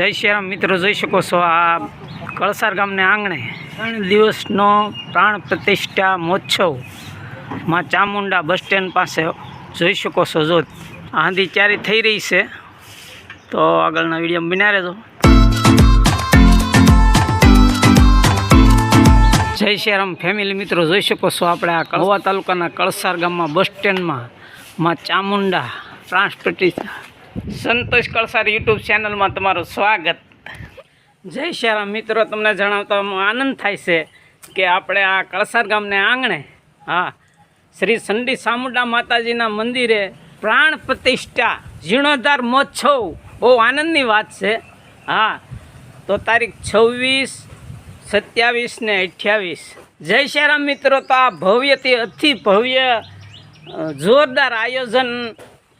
જય શ્રીરામ મિત્રો, જોઈ શકો છો આ કળસાર ગામને આંગણે ત્રણ દિવસનો પ્રાણ પ્રતિષ્ઠા મહોત્સવમાં ચામુંડા બસ સ્ટેન્ડ પાસે જોઈ શકો છો. જો આંધી ક્યારે થઈ રહી છે, તો આગળના વીડિયો બિના રહેજો. જય શ્રીરામ ફેમિલી મિત્રો, જોઈ શકો છો આપણે આ કળવા તાલુકાના કળસાર ગામમાં બસ સ્ટેન્ડમાં માં ચામુંડા પ્રાણ પ્રતિષ્ઠા સંતોષ કળસાર યુટ્યુબ ચેનલમાં તમારું સ્વાગત. જય શ્યારામ. મિત્રો, તમને જણાવતા આનંદ થાય છે કે આપણે આ કળસાર ગામને આંગણે, હા, શ્રી સંડી સામુંડા માતાજીના મંદિરે પ્રાણ પ્રતિષ્ઠા, જીર્ણોદ્ધાર મહોત્સવ. બહુ આનંદની વાત છે. હા, તો તારીખ છવ્વીસ, સત્યાવીસ ને અઠ્યાવીસ. જય શ્યારામ મિત્રો, તો આ ભવ્યથી અતિ ભવ્ય જોરદાર આયોજન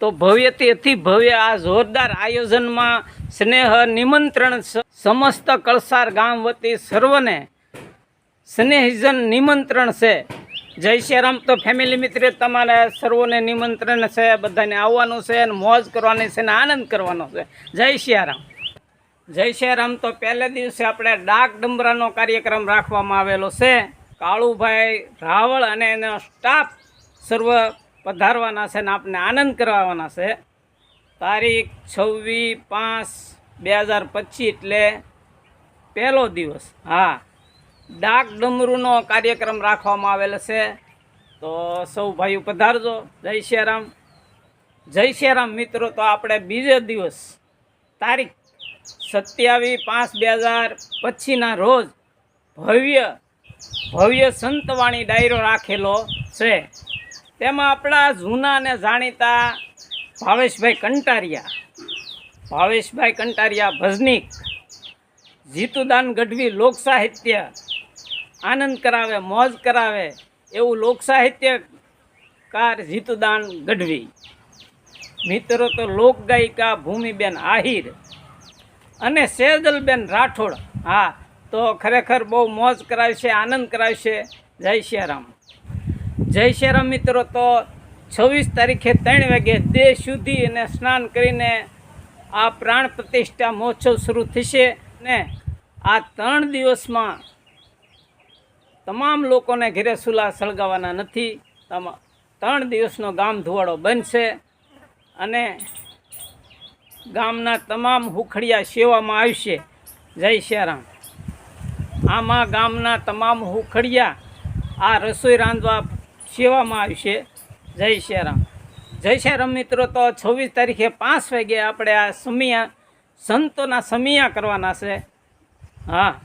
તો ભવ્યથી અતિ ભવ્ય આ જોરદાર આયોજનમાં સ્નેહ નિમંત્રણ સમસ્ત કળસાર ગામ વતી સર્વને સ્નેહજન નિમંત્રણ છે. જય શ્રીરામ તો ફેમિલી મિત્ર, તમારે સર્વોને નિમંત્રણ છે, બધાને આવવાનું છે અને મોજ કરવાની છે અને આનંદ કરવાનો છે. જય શ્રીરામ જય શ્રીરામ તો પહેલે દિવસે આપણે ડાક ડમરાનો કાર્યક્રમ રાખવામાં આવેલો છે. કાળુભાઈ રાવળ અને એનો સ્ટાફ સર્વ પધારવાના છે ને આપને આનંદ કરાવવાના છે. તારીખ છવ્વીસ પાંચ બે હજાર પચીસ એટલે પહેલો દિવસ. હા. ડાક ડમરૂનો કાર્યક્રમ રાખવામાં આવેલો છે. તો સૌ ભાઈઓ પધારજો. જય શ્રીરામ જય શ્રીરામ મિત્રો, તો આપણે બીજો દિવસ તારીખ સત્યાવીસ પાંચ બે હજાર પછીના રોજ ભવ્ય ભવ્ય સંતવાણી ડાયરો રાખેલો છે. તેમાં આપણા જૂના અને જાણીતા ભાવેશભાઈ કંટારિયા. ભાવેશભાઈ કંટારિયા ભજનિક, જીતુદાન ગઢવી લોક સાહિત્ય, આનંદ કરાવે, મોજ કરાવે એવું લોક સાહિત્યકાર જીતુદાન ગઢવી. મિત્રો તો લોક ગાયિકા ભૂમિબેન આહિર અને સેજલબેન રાઠોડ. હા, તો ખરેખર બહુ મોજ કરાવશે, આનંદ કરાવશે. જય શ્રીરામ જય શેરમ મિત્રો, તો છવ્વીસ તારીખે ત્રણ વાગે દેહ સુધી અને સ્નાન કરીને આ પ્રાણ પ્રતિષ્ઠા મહોત્સવ શરૂ થશે ને આ ત્રણ દિવસમાં તમામ લોકોને ઘેરે સુલા સળગાવવાના નથી. ત્રણ દિવસનો ગામ ધુવાડો બનશે અને ગામના તમામ હુખડિયા સેવામાં આવશે. જય શ્રીરામ આમાં ગામના તમામ હુખડિયા આ રસોઈ રાંધવા સેવામાં આવશે. જય શ્રીરામ જય શ્રીરામ મિત્રો, તો છવ્વીસ તારીખે પાંચ વાગે આપણે આ સમિયા, સંતોના સમિયા કરવાના છે. હા.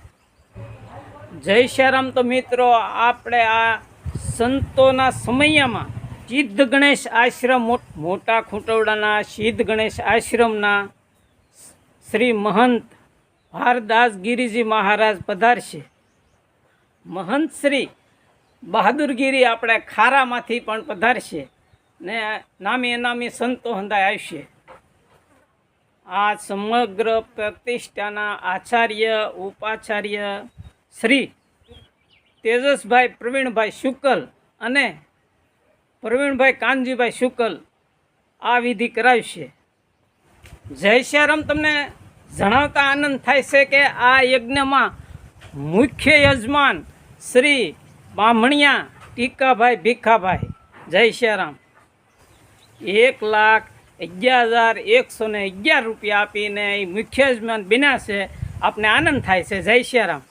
જય શ્રીરામ તો મિત્રો, આપણે આ સંતોના સમયમાં સિદ્ધ ગણેશ આશ્રમ મોટ- મોટા ખૂંટવડાના સિદ્ધ ગણેશ આશ્રમના શ્રી મહંત ભારદાસ ગિરિજી મહારાજ પધારશે. મહંત શ્રી બહાદુરગીરી આપણે ખારામાંથી પણ પધારશે ને નામી અનામી સંતો હંધાય આવશે. આ સમગ્ર પ્રતિષ્ઠાના આચાર્ય, ઉપાચાર્ય શ્રી તેજસભાઈ પ્રવીણભાઈ શુકલ અને પ્રવીણભાઈ કાનજીભાઈ શુકલ આ વિધિ કરાવશે. જયશ્યારામ તમને જણાવતા આનંદ થાય છે કે આ યજ્ઞમાં મુખ્ય યજમાન શ્રી બામણિયા, ટીકાભાઈ, ભીખાભાઈ. જય શ્યારામ. એક લાખ અગિયાર હજાર એકસો ને અગિયાર રૂપિયા આપીને એ મુખ્ય યજમાન બિના છે. આપને આનંદ થાય છે. જય શ્યારામ.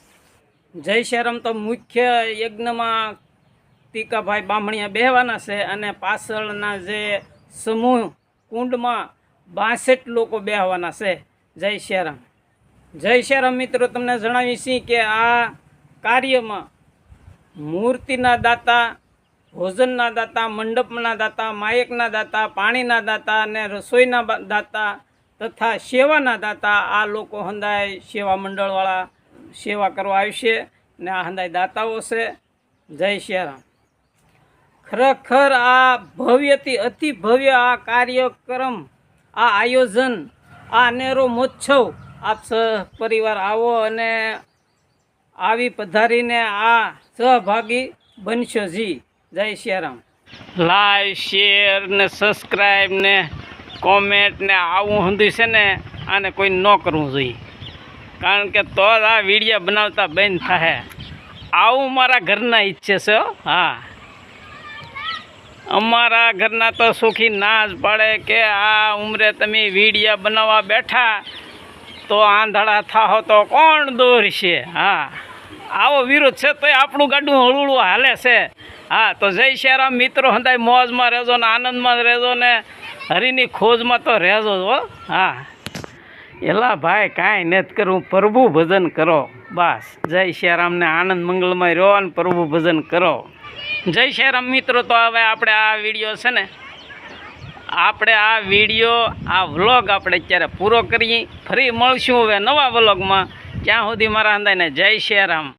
જય શ્યારામ તો મુખ્ય યજ્ઞમાં ટીકાભાઈ, બામણિયા બેહવાના છે અને પાછળના જે સમૂહ કુંડમાં બાસઠ લોકો બેહવાના છે. જય શ્યારામ. જય શ્યારામ મિત્રો, તમને જણાવીશ કે આ કાર્યમાં મૂર્તિના દાતા, ભોજનના દાતા, મંડપના દાતા, માયકના દાતા, પાણીના દાતા અને રસોઈના દાતા તથા સેવાના દાતા આ લોકો હંદાય સેવા મંડળવાળા સેવા કરવા આવશે ને આ હંદાય દાતાઓ છે. જય શ્રીરામ ખરેખર આ ભવ્યથી અતિ ભવ્ય આ કાર્યક્રમ, આ આયોજન, આ અનેરો મહોત્સવ આપ પરિવાર આવો અને આવી પધારીને આ સહભાગી બનશો જી. જય શિયારામ. લાઈવ શેર ને સબસ્ક્રાઈબ ને કોમેન્ટ ને આવું હંધું છે ને, આને કોઈ ન કરવું જોઈએ. કારણ કે તો જ આ વીડિયો બનાવતા બંધ થાય આવું મારા ઘરના ઈચ્છે છે, હા. અમારા ઘરના તો સુખી ના જ પાડે કે આ ઉંમરે તમે વિડીયા બનાવવા બેઠા તો આંધળા થાહો તો કોણ દોરશે હા. આવો વિરોધ છે તોય આપણું ગાડું હળુળું હાલે છે. હા, તો જય શ્યારામ મિત્રો હંતાય મોજમાં રહેજો ને આનંદમાં રહેજો ને હરિની ખોજમાં તો રહેજો હો. હા. એલા ભાઈ, કાંઈ નથી કરવું. પ્રભુ ભજન કરો. બસ. જય શ્યારામને આનંદ મંગલમય રહો અને પ્રભુ ભજન કરો. જય શ્યારામ મિત્રો, તો હવે આપણે આ વીડિયો છે ને આપણે આ વીડિયો, આ વ્લોગ આપણે અત્યારે પૂરો કરીએ. ફરી મળશું હવે નવા વ્લોગમાં. ત્યાં સુધી મારા અંદાજને જય શ્યારામ